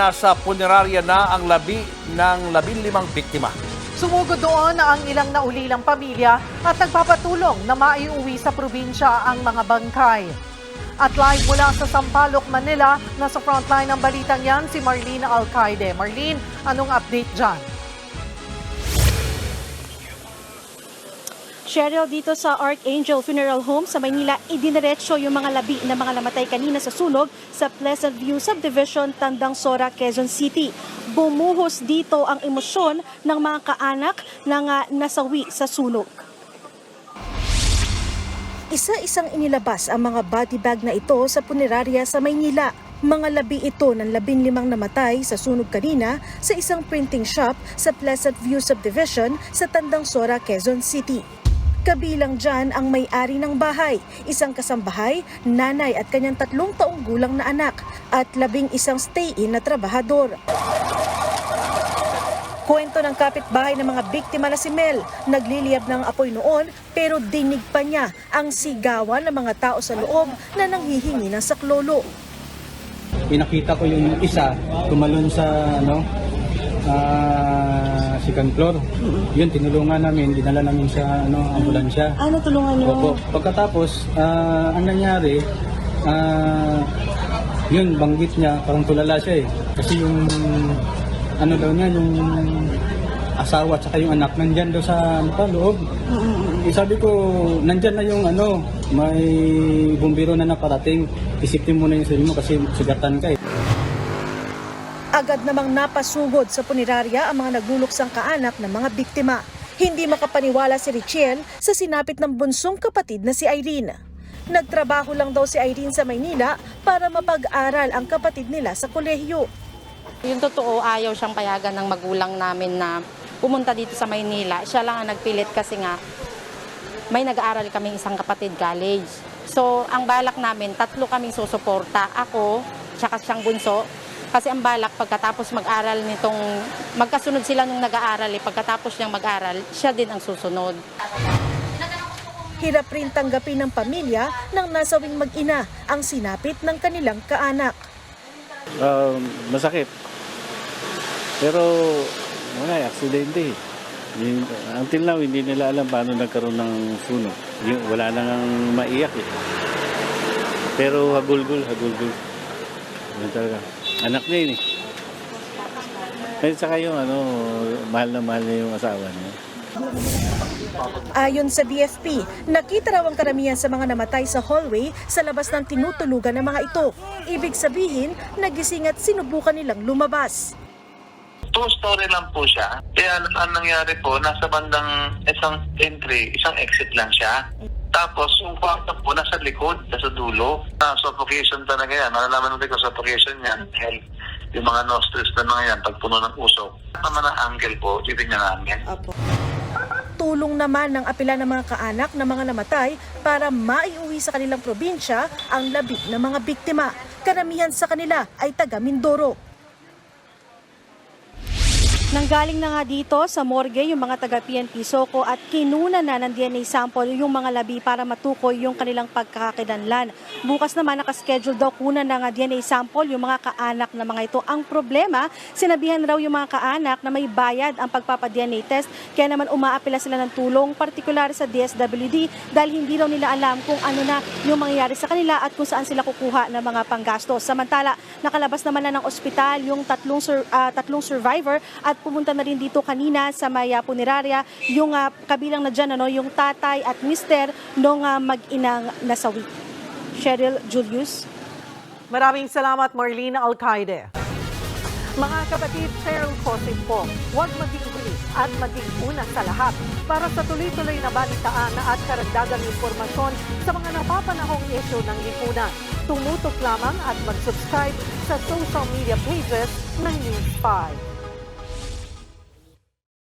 nasa punerarya na ang labi ng labing limang biktima. Sumugod doon ang ilang naulilang pamilya at nagpapatulong na maiuwi sa probinsya ang mga bangkay. At live mula sa Sampaloc, Manila, nasa frontline ng balitang yan si Marlene Alcaide. Marlene, anong update dyan? Cheryl, dito sa Archangel Funeral Home sa Maynila, idiniretso yung mga labi na mga namatay kanina sa sunog sa Pleasant View Subdivision, Tandang Sora, Quezon City. Bumuhos dito ang emosyon ng mga kaanak ng ah, nasawi sa sunog. Isa-isang inilabas ang mga body bag na ito sa punerarya sa Maynila. Mga labi ito ng labing limang namatay sa sunog kanina sa isang printing shop sa Pleasant View Subdivision sa Tandang Sora, Quezon City. Kabilang dyan ang may-ari ng bahay, isang kasambahay, nanay at kanyang tatlong taong gulang na anak at labing isang stay-in na trabahador. Kwento ng kapitbahay ng mga biktima na si Mel, nagliliyab ng apoy noon pero dinig pa niya ang sigawan ng mga tao sa loob na nanghihingi ng saklolo. pinakita ko yung isa tumalon sa ano ah second floor. Yun tinulungan namin, dinala namin sa ano ambulansya. Ano tulungan niyo? Opo. Pagkatapos ah, ang nangyari ah yun banggit niya parang tulala siya eh. Kasi yung ano daw niya yung asawa at saka yung anak nandyan daw sa ano loob. Eh, sabi ko, nandyan na yung ano, may bumbiro na naparating. Isipin mo na yung sarili mo kasi sugatan ka eh. Agad namang napasugod sa punerarya ang mga nagluluksang kaanak ng mga biktima. Hindi makapaniwala si Richiel sa sinapit ng bunsong kapatid na si Irene. Nagtrabaho lang daw si Irene sa Maynila para mapag-aral ang kapatid nila sa kolehiyo. Yung totoo, ayaw siyang payagan ng magulang namin na pumunta dito sa Maynila. Siya lang ang nagpilit kasi nga may nag-aaral kaming isang kapatid college. So, ang balak namin, tatlo kaming susuporta. Ako, tsaka siyang bunso. Kasi ang balak, pagkatapos mag-aral nitong, magkasunod sila nung nag-aaral, eh, pagkatapos niyang mag-aral, siya din ang susunod. Hirap rin tanggapin ng pamilya ng nasawing mag-ina ang sinapit ng kanilang kaanak. Um, masakit. Pero wala, aksidente. eh. Until now, hindi nila alam paano nagkaroon ng sunog. Yung, wala nang maiyak eh. Pero hagulgul, hagulgul. Yan talaga. Anak niya yun eh. At saka yung ano, mahal na mahal niya yung asawa niya. Ayon sa BFP, nakita raw ang karamihan sa mga namatay sa hallway sa labas ng tinutulugan ng mga ito. Ibig sabihin, nagising at sinubukan nilang lumabas. two story lang po siya. Kaya ang ang nangyari po, nasa bandang isang entry, isang exit lang siya. Tapos yung kwarto po nasa likod, nasa dulo. Na suffocation talaga yan. Malalaman natin kung suffocation yan. Hell, yung mga nostrils na mga yan, pag puno ng usok. Naman ang angle po, titignan namin. Tulong naman ng apela ng mga kaanak ng mga namatay para maiuwi sa kanilang probinsya ang labi ng mga biktima. Karamihan sa kanila ay taga Mindoro. Nanggaling na nga dito sa morgue yung mga taga PNP Soko at kinuna na ng DNA sample yung mga labi para matukoy yung kanilang pagkakakilanlan. Bukas naman nakaschedule daw kuna ng DNA sample yung mga kaanak na mga ito. Ang problema, sinabihan raw yung mga kaanak na may bayad ang pagpapa-DNA test kaya naman umaapila sila ng tulong partikular sa DSWD dahil hindi raw nila alam kung ano na yung mangyayari sa kanila at kung saan sila kukuha ng mga panggastos. Samantala, nakalabas naman na ng ospital yung tatlong sur- ah, tatlong survivor at pumunta na rin dito kanina sa Maya Punerarya yung ah, kabilang na dyan, ano, yung tatay at mister nung ah, mag-inang nasawi. Cheryl Julius. Maraming salamat Marlene Alcaide. Mga kapatid, Cheryl Cosip po, huwag maging huli at maging una sa lahat para sa tuloy-tuloy na balitaan at karagdagang impormasyon sa mga napapanahong issue ng lipunan. Tumutok lamang at mag-subscribe sa social media pages ng News 5.